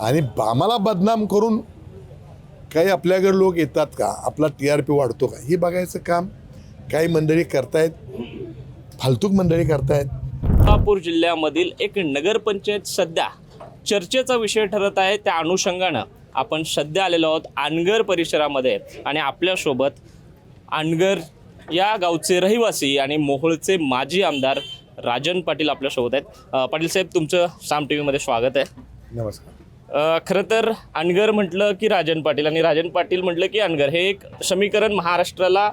आणि आम्हाला बदनाम करून काही आपल्याकडे लोक येतात का? आपला टी आर पी वाढतो का? हे बघायचं काम काही मंडळी करतायत फालतूक मंडळी करतायत. कोल्हापूर जिल्ह्यामधील एक नगरपंचायत सध्या चर्चेचा विषय ठरत आहे. त्या अनुषंगानं आपण सध्या आलेलो आहोत अनगर परिसरामध्ये आणि आपल्यासोबत अनगर या गावचे रहिवासी आणि मोहोळचे माजी आमदार राजन पाटील आपल्यासोबत आहेत. पाटील साहेब तुमचं साम टी व्हीमध्ये स्वागत आहे. नमस्कार. खरं तर अनगर म्हटलं की राजन पाटील आणि राजन पाटील म्हटलं की अनगर हे एक समीकरण महाराष्ट्राला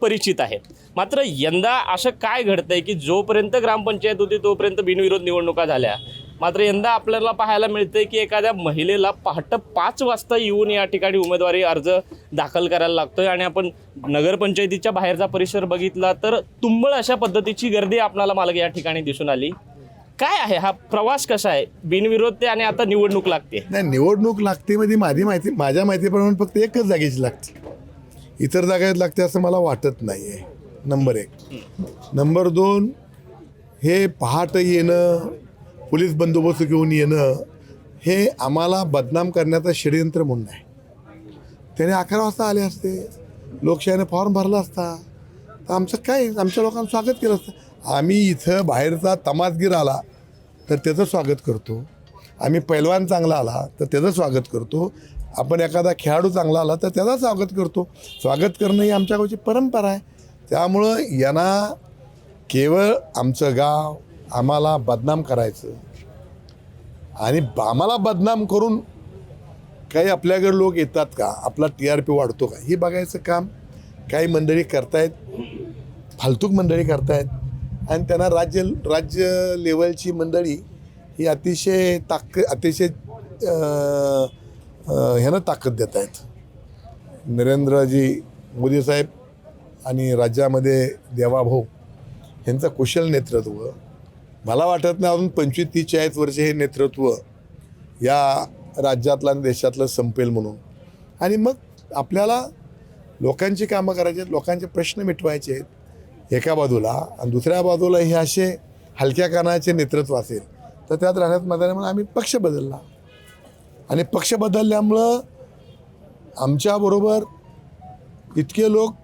परिचित आहे मात्र यंदा असं काय घडतंय की जोपर्यंत ग्रामपंचायत होती तोपर्यंत बिनविरोध निवडणुका झाल्या. मात्र यंदा आपल्याला पाहायला मिळतंय की एखाद्या महिलेला पहाटं पाच वाजता येऊन या ठिकाणी उमेदवारी अर्ज दाखल करायला लागतोय आणि आपण नगरपंचायतीच्या बाहेरचा परिसर बघितला तर तुंबळ अशा पद्धतीची गर्दी आपल्याला मला या ठिकाणी दिसून आली. काय आहे? हा प्रवास कसा आहे? बिनविरोध ते आणि आता निवडणूक लागते. नाही निवडणूक लागते म्हणजे माझी माहिती माझ्या माहितीप्रमाणे फक्त एकच जागेची लागते. इतर जागेत लागते असं मला वाटत नाही आहे नंबर एक. नंबर दोन हे पहाट येणं पोलीस बंदोबस्त घेऊन येणं हे आम्हाला बदनाम करण्याचं षडयंत्र म्हणून आहे. त्याने अकरा वाजता आले असते. लोकशाहीने फॉर्म भरला असता. तर आमचं काय? आमच्या लोकांना स्वागत केलं असतं. आम्ही इथं बाहेरचा तमासगीर आला. तर त्याचं स्वागत करतो. आम्ही पैलवान चांगला आला तर त्याचं स्वागत करतो. आपण एखादा खेळाडू चांगला आला तर त्याचं स्वागत करतो. स्वागत करणं ही आमच्या गावची परंपरा आहे. त्यामुळं यांना केवळ आमचं गाव आम्हाला बदनाम करायचं आणि आम्हाला बदनाम करून काही आपल्याकडे लोक येतात का? आपला टी आर पी वाढतो का? हे बघायचं काम काही मंडळी करतायत फालतूक मंडळी करतायत. आणि त्यांना राज्य राज्य लेवलची मंडळी ही अतिशय ताक अतिशय ह्यानं ताकद देत आहेत. नरेंद्रजी मोदी साहेब आणि राज्यामध्ये देवाभाऊ यांचं कुशल नेतृत्व. मला वाटत नाही अजून पंचवीस तीस चाळीस वर्ष हे नेतृत्व या राज्यातलं आणि देशातलं संपेल म्हणून. आणि मग आपल्याला लोकांची कामं करायची आहेत लोकांचे प्रश्न मिटवायचे आहेत. एका बाजूला आणि दुसऱ्या बाजूला हे असे हलक्या कानाचे नेतृत्व असेल. तर त्यात राहण्यात मदत आम्ही पक्ष बदलला. आणि पक्ष बदलल्यामुळं आमच्याबरोबर इतके लोक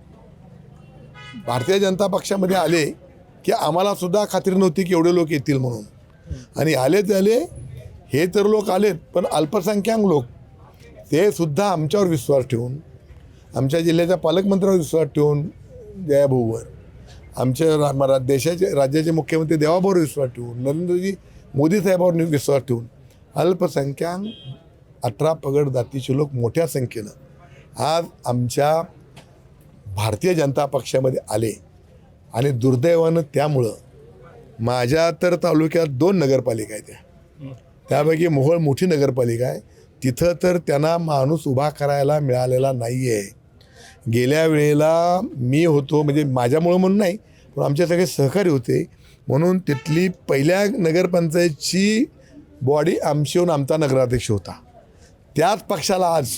भारतीय जनता पक्षामध्ये आले की आम्हालासुद्धा खात्री नव्हती की एवढे लोक येतील म्हणून. आणि आले आले हे तर लोक आलेत पण अल्पसंख्याक लोक ते सुद्धा आमच्यावर विश्वास ठेवून आमच्या जिल्ह्याच्या पालकमंत्र्यावर विश्वास ठेवून जयाभाऊवर. आमच्या रा- रा- देशाचे राज्याचे मुख्यमंत्री देवाभावर विश्वास ठेवून नरेंद्रजी मोदी साहेबावर विश्वास ठेवून अल्पसंख्याक अठरा पगड जातीचे लोक मोठ्या संख्येनं आज आमच्या भारतीय जनता पक्षामध्ये आले. आणि दुर्दैवानं त्यामुळं माझ्या तर तालुक्यात दोन नगरपालिका आहेत त्या. त्यापैकी मोहोळ मोठी नगरपालिका आहे. तिथं तर त्यांना माणूस उभा करायला मिळालेला नाही आहे गेल्या वेळेला मी होतो म्हणजे माझ्यामुळं म्हणून नाही पण आमचे सगळे सहकारी होते. म्हणून तिथली पहिल्या नगरपंचायतची बॉडी आमच्याहून आमचा नगराध्यक्ष होता. त्याच पक्षाला आज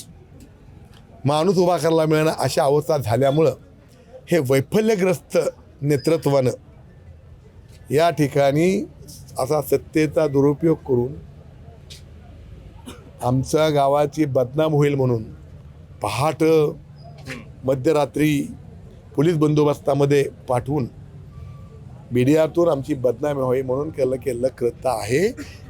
माणूस उभा करायला मिळणं अशा अवस्था झाल्यामुळं हे वैफल्यग्रस्त नेतृत्वानं या ठिकाणी असा सत्तेचा दुरुपयोग करून आमच्या गावाची बदनाम होईल म्हणून पहाट मध्यरात्री पोलीस बंदोबस्तामध्ये पाठवून मीडियातून आमची बदनामी व्हावी म्हणून केलं केलं कृत्य आहे.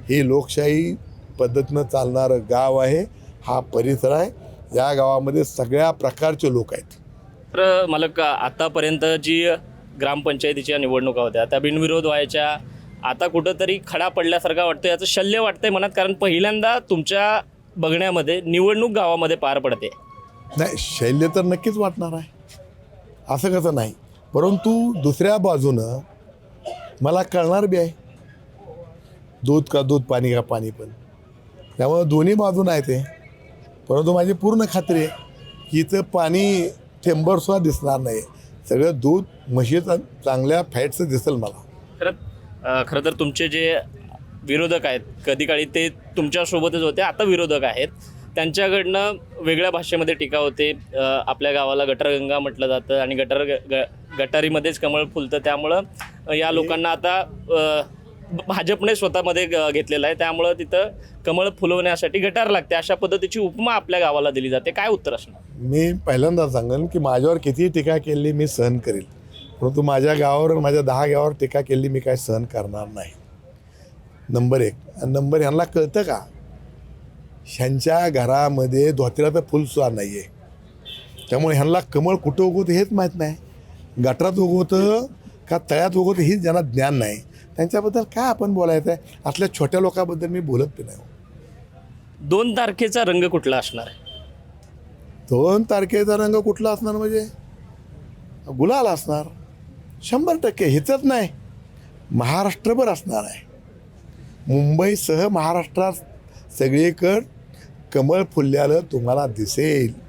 हे लोकशाही पद्धतीनं चालणारं गाव आहे. हा परिसर आहे. या गावामध्ये सगळ्या प्रकारचे लोक आहेत. तर मला का आतापर्यंत जी ग्रामपंचायतीच्या निवडणुका होत्या त्या बिनविरोध व्हायच्या आता कुठंतरी खडा पडल्यासारखा वाटतो याचं शल्य वाटतंय मनात कारण पहिल्यांदा तुमच्या बघण्यामध्ये निवडणूक गावामध्ये पार पडते. नाही शैल्य तर नक्कीच वाटणार आहे. असं कसं नाही. परंतु दुसऱ्या बाजूनं मला कळणार बी आहे. दूध का दूध पाणी का पाणी पण. त्यामुळं दोन्ही बाजून आहे ते. परंतु माझी पूर्ण खात्री आहे की इथं पाणी थेंबरसुद्धा दिसणार नाही. सगळं दूध म्हशीचं चांगल्या फॅटचं दिसेल मला. खरं खरं तर तुमचे जे विरोधक आहेत कधी काळी ते तुमच्यासोबतच होते आता विरोधक आहेत. त्यांच्याकडनं वेगळ्या भाषेमध्ये टीका होते. आपल्या गावाला गटरगंगा म्हटलं जातं आणि गटर ग- ग- गटारीमध्येच कमळ फुलतं. त्यामुळं या लोकांना आता भाजपने स्वतःमध्ये ग- आहे. त्यामुळं तिथं कमळ फुलवण्यासाठी गटार लागते. अशा पद्धतीची उपमा आपल्या गावाला दिली जाते. काय उत्तर असणार? मी पहिल्यांदा सांगेन की माझ्यावर किती टीका केली मी सहन करेल. परंतु माझ्या गावावर माझ्या दहा गावावर टीका केली मी काय सहन करणार नाही. नंबर एक. नंबर ह्यांना कळतं का? ह्यांच्या घरामध्ये धोत्र्याचं फुलसुद्धा नाही आहे त्यामुळे ह्यांना कमळ कुठं उगवतं हेच माहीत नाही. गटारात उगवतं का तळ्यात उगवतं हेच ज्यांना ज्ञान नाही. त्यांच्याबद्दल काय आपण बोलायचं आहे असल्या छोट्या लोकांबद्दल मी बोलत नाही दोन तारखेचा रंग कुठला असणार आहे? दोन तारखेचा रंग कुठला असणार म्हणजे? गुलाल असणार. शंभर टक्के हिचंच नाही. महाराष्ट्रभर असणार आहे. मुंबईसह महाराष्ट्रात सगळीकडं कमळ फुलल्यानं तुम्हाला दिसेल.